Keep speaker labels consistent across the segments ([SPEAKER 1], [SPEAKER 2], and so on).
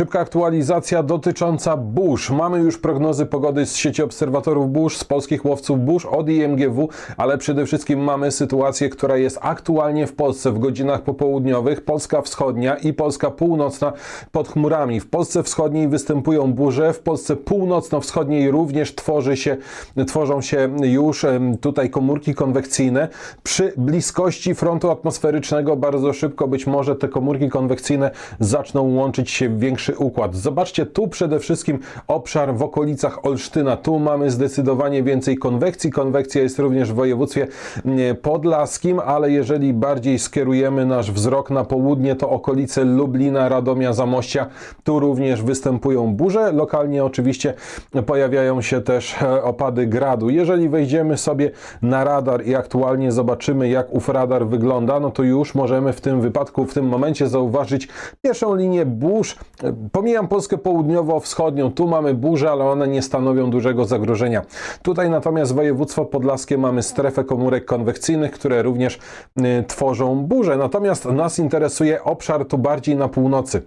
[SPEAKER 1] Szybka aktualizacja dotycząca burz. Mamy już prognozy pogody z sieci obserwatorów burz, z polskich łowców burz, od IMGW, ale przede wszystkim mamy sytuację, która jest aktualnie w Polsce w godzinach popołudniowych. Polska wschodnia i Polska północna pod chmurami. W Polsce wschodniej występują burze, w Polsce północno-wschodniej również tworzy się, tworzą się już tutaj komórki konwekcyjne. Przy bliskości frontu atmosferycznego bardzo szybko być może te komórki konwekcyjne zaczną łączyć się w układ. Zobaczcie tu przede wszystkim obszar w okolicach Olsztyna. Tu mamy zdecydowanie więcej konwekcji. Konwekcja jest również w województwie podlaskim, ale jeżeli bardziej skierujemy nasz wzrok na południe, to okolice Lublina, Radomia, Zamościa, tu również występują burze. Lokalnie oczywiście pojawiają się też e, opady gradu. Jeżeli wejdziemy sobie na radar i aktualnie zobaczymy, jak ów radar wygląda, no to już możemy w tym wypadku, w tym momencie zauważyć pierwszą linię burz. Pomijam Polskę południowo-wschodnią, tu mamy burze, ale one nie stanowią dużego zagrożenia. Tutaj natomiast województwo podlaskie mamy strefę komórek konwekcyjnych, które również y, tworzą burze. Natomiast nas interesuje obszar tu bardziej na północy.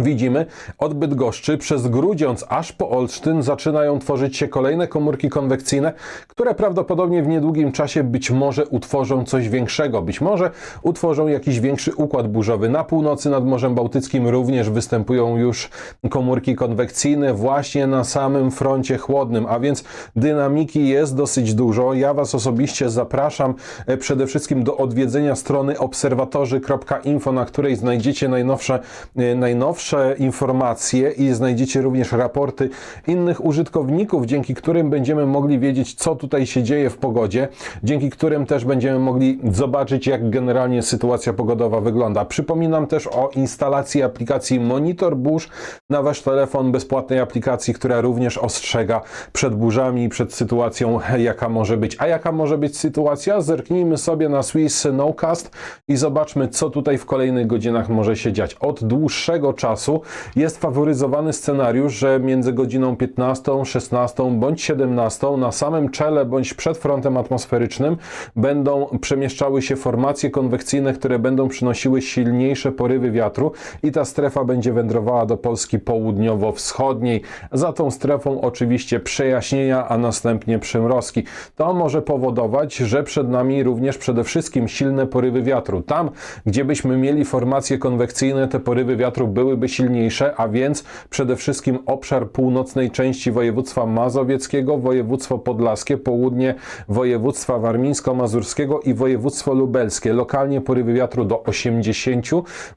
[SPEAKER 1] Widzimy, od Bydgoszczy przez Grudziądz aż po Olsztyn zaczynają tworzyć się kolejne komórki konwekcyjne, które prawdopodobnie w niedługim czasie być może utworzą coś większego. Być może utworzą jakiś większy układ burzowy. Na północy nad Morzem Bałtyckim również występują już komórki konwekcyjne właśnie na samym froncie chłodnym, a więc dynamiki jest dosyć dużo. Ja Was osobiście zapraszam e, przede wszystkim do odwiedzenia strony obserwatorzy.info, na której znajdziecie najnowsze, e, najnowsze informacje i znajdziecie również raporty innych użytkowników, dzięki którym będziemy mogli wiedzieć, co tutaj się dzieje w pogodzie, dzięki którym też będziemy mogli zobaczyć, jak generalnie sytuacja pogodowa wygląda. Przypominam też o instalacji aplikacji Monitor Burz na Wasz telefon, bezpłatnej aplikacji, która również ostrzega przed burzami przed sytuacją, jaka może być. A jaka może być sytuacja? Zerknijmy sobie na Swiss Snowcast i zobaczmy, co tutaj w kolejnych godzinach może się dziać. Od dłuższego czasu jest faworyzowany scenariusz, że między godziną 15, 16 bądź 17 na samym czele bądź przed frontem atmosferycznym będą przemieszczały się formacje konwekcyjne, które będą przynosiły silniejsze porywy wiatru i ta strefa będzie wędrowała do Polski południowo-wschodniej. Za tą strefą oczywiście przejaśnienia, a następnie przymrozki. To może powodować, że przed nami również przede wszystkim silne porywy wiatru. Tam, gdzie byśmy mieli formacje konwekcyjne, te porywy wiatru byłyby silniejsze, a więc przede wszystkim obszar północnej części województwa mazowieckiego, województwo podlaskie, południe województwa warmińsko-mazurskiego i województwo lubelskie. Lokalnie porywy wiatru do 80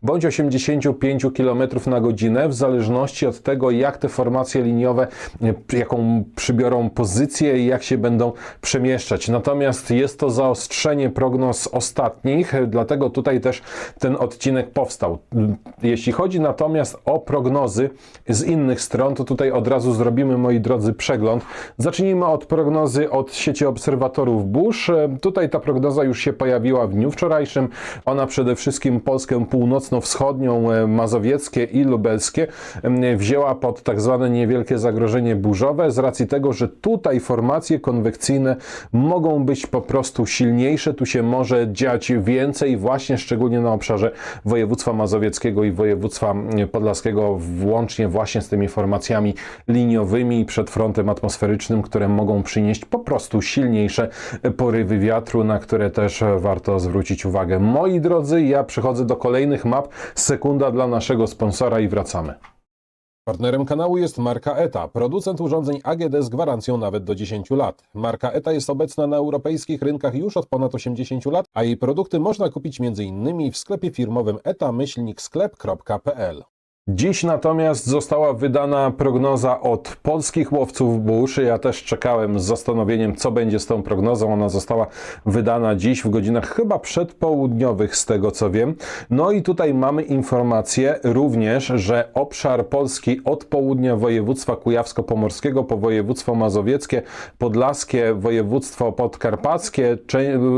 [SPEAKER 1] bądź 85 km na godzinę, w zależności od tego, jak te formacje liniowe, e, jaką przybiorą pozycję i jak się będą przemieszczać. Natomiast jest to zaostrzenie prognoz ostatnich, dlatego tutaj też ten odcinek powstał. Jeśli chodzi natomiast o prognozy z innych stron, to tutaj od razu zrobimy, moi drodzy, przegląd. Zacznijmy od prognozy od sieci obserwatorów burz. E, Tutaj ta prognoza już się pojawiła w dniu wczorajszym. Ona przede wszystkim Polskę północno-wschodnią, e, mazowieckie i lubelskie em, wzięła pod tak zwane niewielkie zagrożenie burzowe z racji tego, że tutaj formacje konwekcyjne mogą być po prostu silniejsze. Tu się może dziać więcej, właśnie szczególnie na obszarze województwa mazowieckiego i województwa podlaskiego, włącznie właśnie z tymi formacjami liniowymi przed frontem atmosferycznym, które mogą przynieść po prostu silniejsze porywy wiatru, na które też warto zwrócić uwagę. Moi drodzy, ja przechodzę do kolejnych map. Sekunda dla naszego sponsora i wracamy. Partnerem kanału jest marka ETA, producent urządzeń AGD z gwarancją nawet do 10 lat. Marka ETA jest obecna na europejskich rynkach już od ponad 80 lat, a jej produkty można kupić m.in. w sklepie firmowym eta-sklep.pl. Dziś natomiast została wydana prognoza od polskich łowców burz. Ja też czekałem z zastanowieniem, co będzie z tą prognozą. Ona została wydana dziś w godzinach chyba przedpołudniowych, z tego co wiem. No i tutaj mamy informację również, że obszar Polski od południa województwa kujawsko-pomorskiego po województwo mazowieckie, podlaskie, województwo podkarpackie,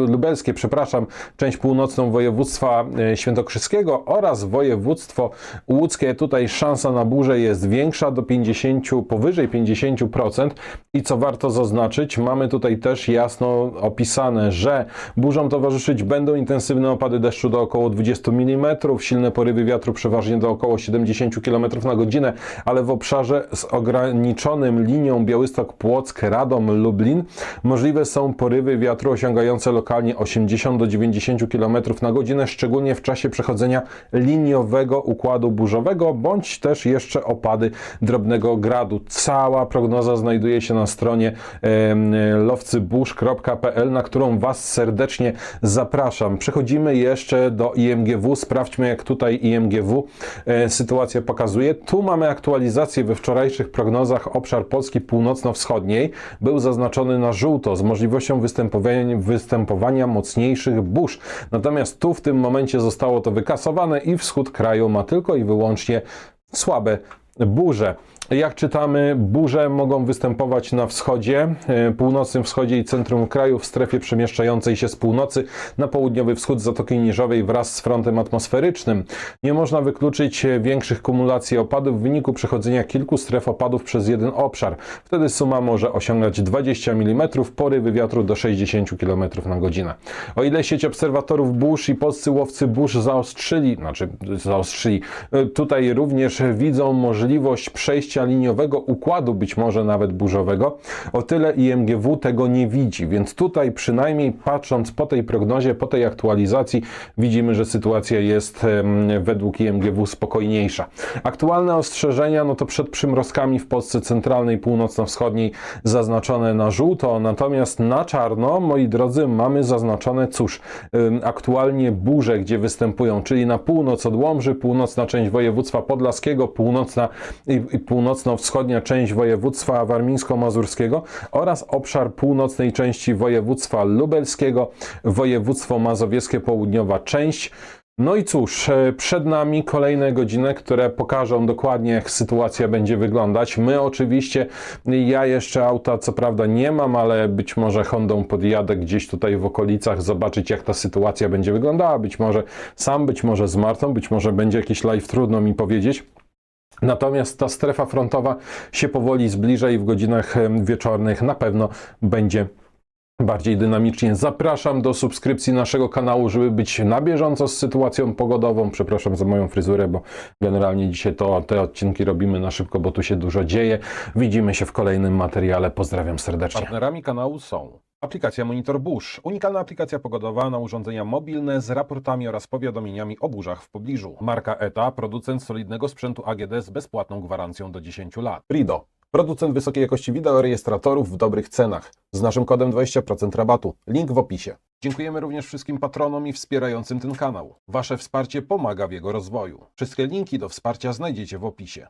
[SPEAKER 1] lubelskie, przepraszam, część północną województwa e, świętokrzyskiego oraz województwo łódzkie tutaj szansa na burzę jest większa do 50, powyżej 50% i co warto zaznaczyć, mamy tutaj też jasno opisane, że burzom towarzyszyć będą intensywne opady deszczu do około 20 mm, silne porywy wiatru przeważnie do około 70 km na godzinę, ale w obszarze z ograniczonym linią Białystok-Płock, Radom, Lublin możliwe są porywy wiatru osiągające lokalnie 80 do 90 km na godzinę, szczególnie w czasie przechodzenia liniowego układu burzowego, bądź też jeszcze opady drobnego gradu. Cała prognoza znajduje się na stronie lowcyburz.pl, na którą Was serdecznie zapraszam. Przechodzimy jeszcze do IMGW. Sprawdźmy, jak tutaj IMGW e, sytuacja pokazuje. Tu mamy aktualizację we wczorajszych prognozach. Obszar Polski północno-wschodniej był zaznaczony na żółto z możliwością występowania, występowania mocniejszych burz. Natomiast tu w tym momencie zostało to wykasowane i wschód kraju ma tylko i wyłącznie słabe burze. Jak czytamy, burze mogą występować na wschodzie, e, północnym wschodzie i centrum kraju w strefie przemieszczającej się z północy na południowy wschód Zatoki Niżowej wraz z frontem atmosferycznym. Nie można wykluczyć e, większych kumulacji opadów w wyniku przechodzenia kilku stref opadów przez jeden obszar. Wtedy suma może osiągać 20 mm, porywy wiatru do 60 km na godzinę. O ile sieć obserwatorów burz i polscy łowcy burz zaostrzyli, znaczy zaostrzyli, e, tutaj również widzą możliwość przejścia liniowego układu, być może nawet burzowego, o tyle IMGW tego nie widzi, więc tutaj przynajmniej patrząc po tej prognozie, po tej aktualizacji, widzimy, że sytuacja jest według IMGW spokojniejsza. Aktualne ostrzeżenia, no to przed przymrozkami w Polsce centralnej, północno-wschodniej zaznaczone na żółto, natomiast na czarno, moi drodzy, mamy zaznaczone, cóż, aktualnie burze, gdzie występują, czyli na północ od Łomży, północna część województwa podlaskiego, północna i, i północno-wschodnia część województwa warmińsko-mazurskiego oraz obszar północnej części województwa lubelskiego, województwo mazowieckie południowa część. No i cóż, e, przed nami kolejne godziny, które pokażą dokładnie, jak sytuacja będzie wyglądać. My oczywiście, ja jeszcze auta co prawda nie mam, ale być może Hondą podjadę gdzieś tutaj w okolicach, zobaczyć jak ta sytuacja będzie wyglądała. Być może sam, być może z Martą, być może będzie jakiś live, trudno mi powiedzieć. Natomiast ta strefa frontowa się powoli zbliża i w godzinach wieczornych na pewno będzie bardziej dynamicznie. Zapraszam do subskrypcji naszego kanału, żeby być na bieżąco z sytuacją pogodową. Przepraszam za moją fryzurę, bo generalnie dzisiaj to, te odcinki robimy na szybko, bo tu się dużo dzieje. Widzimy się w kolejnym materiale. Pozdrawiam serdecznie. Partnerami kanału są aplikacja Monitor Burz, unikalna aplikacja pogodowa na urządzenia mobilne z raportami oraz powiadomieniami o burzach w pobliżu. Marka ETA, producent solidnego sprzętu AGD z bezpłatną gwarancją do 10 lat. Rido, producent wysokiej jakości wideorejestratorów w dobrych cenach. Z naszym kodem 20% rabatu. Link w opisie. Dziękujemy również wszystkim patronom i wspierającym ten kanał. Wasze wsparcie pomaga w jego rozwoju. Wszystkie linki do wsparcia znajdziecie w opisie.